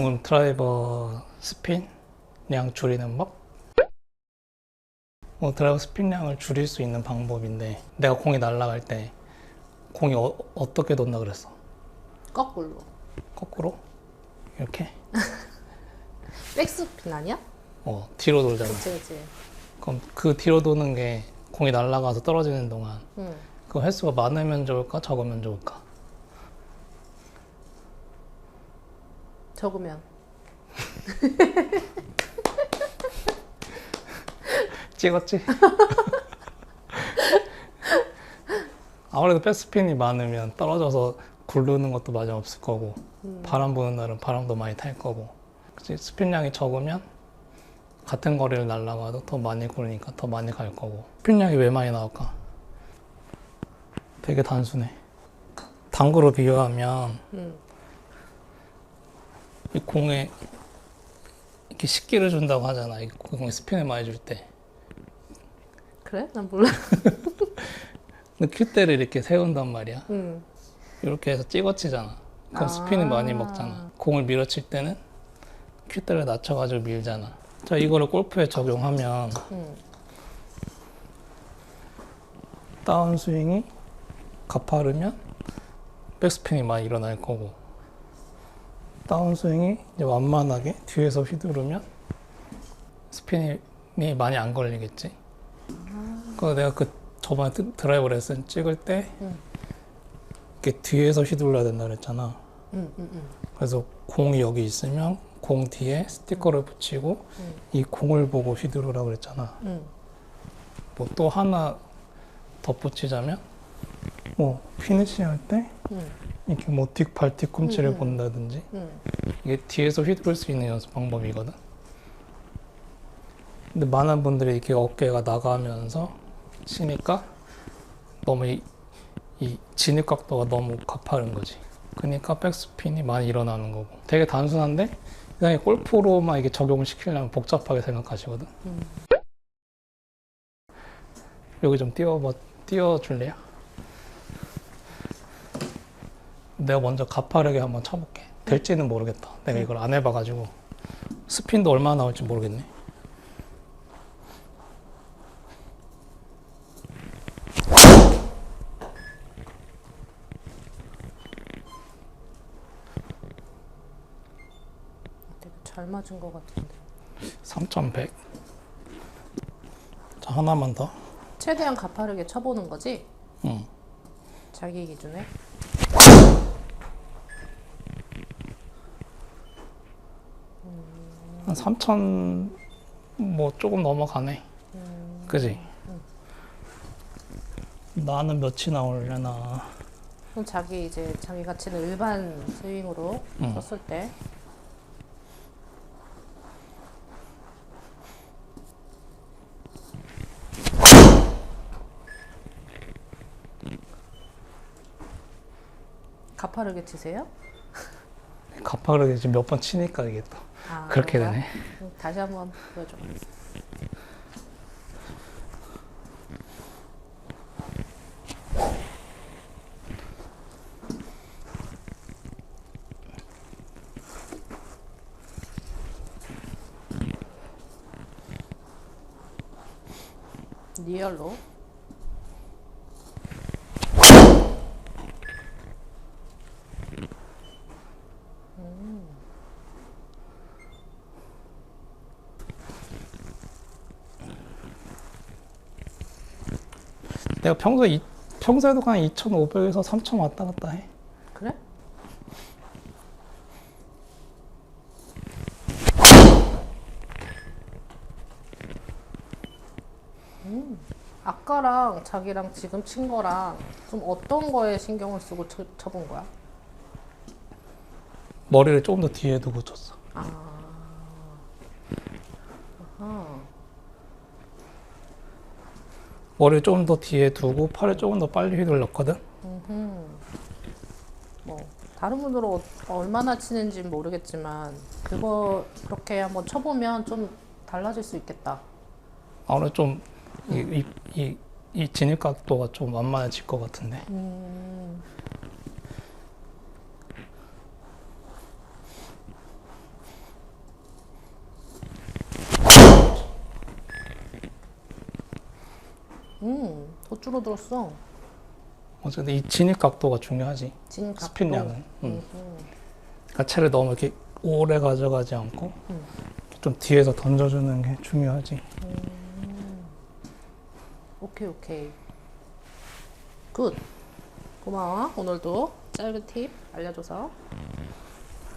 오늘 드라이버 스핀량 줄이는 법? 어, 드라이버 스핀량을 줄일 수 있는 방법인데 내가 공이 날아갈 때 공이 어, 어떻게 돈다 그랬어? 거꾸로. 거꾸로? 이렇게? 백스핀 아니야? 어, 뒤로 돌잖아. 그치 그치. 그럼 그 뒤로 도는 게 공이 날아가서 떨어지는 동안 응. 그 횟수가 많으면 좋을까 적으면 좋을까? 적으면. 찍었지? 아무래도 백스핀이 많으면 떨어져서 굴르는 것도 많이 없을 거고 바람 부는 날은 바람도 많이 탈 거고 그치? 스핀량이 적으면 같은 거리를 날아가도 더 많이 구르니까 더 많이 갈 거고 스핀량이 왜 많이 나올까? 되게 단순해 당구로 비유하면 응. 이 공에 이렇게 식기를 준다고 하잖아 이 공에 스핀을 많이 줄 때 그래? 난 몰라. 근데 큐대를 이렇게 세운단 말이야 응. 이렇게 해서 찍어치잖아. 그럼 아. 스핀을 많이 먹잖아. 공을 밀어칠 때는 큐대를 낮춰가지고 밀잖아. 자, 이거를 골프에 적용하면 응. 다운스윙이 가파르면 백스핀이 많이 일어날 거고 다운스윙이 이제 완만하게 뒤에서 휘두르면 스핀이 많이 안 걸리겠지. 그 내가 그 저번에 드- 드라이버 레슨 찍을 때 응. 이렇게 뒤에서 휘둘러야 된다 그랬잖아. 응. 응. 응. 그래서 공이 여기 있으면 공 뒤에 스티커를 붙이고 응. 이 공을 보고 휘두르라 그랬잖아. 응. 뭐또 하나 덧붙이자면 뭐 피니시 할때 응. 이렇게 뭐 뒷발 뒤꿈치를 음, 음. 본다든지 응. 이게 뒤에서 휘두를 수 있는 연습 방법이거든. 근데 많은 분들이 이렇게 어깨가 나가면서 치니까 너무 이, 이 진입 각도가 너무 가파른 거지. 그러니까 백스핀이 많이 일어나는 거고. 되게 단순한데 그냥 골프로만 이게 적용을 시키려면 복잡하게 생각하시거든. 음. 여기 좀 띄워봐, 띄워 줄래요? 내가 먼저 가파르게 한번 쳐볼게. 될지는 모르겠다. 내가 이걸 안 해봐가지고 스핀도 얼마나 나올지 모르겠네. 되게 잘 맞은 것 같은데. 3,100. 자, 하나만 더. 최대한 가파르게 쳐보는 거지? 응. 자기 기준에? 한 3,000, 뭐 조금 넘어가네. 그지? 나는 몇이 나오려나. 그럼 자기 이제 자기 가 치는 일반 스윙으로 응. 쳤을 때 가파르게 치세요? 가파르게 지금 몇 번 치니까 이게 또 아, 그렇게 그런가? 되네. 음, 다시 한번 보여줘. 리얼로 내가 평소에 이, 평소에도 그냥 2,500에서 3,000 왔다 갔다 해. 그래? 음, 아까랑 자기랑 지금 친 거랑 좀 어떤 거에 신경을 쓰고 쳐, 쳐본 거야? 머리를 조금 더 뒤에 두고 쳤어. 아, 머리를 조금 더 뒤에 두고 팔을 조금 더 빨리 휘둘렀거든. 음흠. 뭐 다른 분들은 어- 얼마나 치는지 모르겠지만 그거 그렇게 한번 쳐보면 좀 달라질 수 있겠다. 아무래도 좀 이, 이, 이, 이 진입 각도가 좀 완만해질 것 같은데. 음, 더 줄어들었어. 어쨌든 이 진입 각도가 중요하지. 진 각도. 스핀량은. 음. 음. 그러니까 채를 너무 이렇게 오래 가져가지 않고 음. 좀 뒤에서 던져주는 게 중요하지. 오케이 오케이. 굿. 고마워. 오늘도 짧은 팁 알려줘서.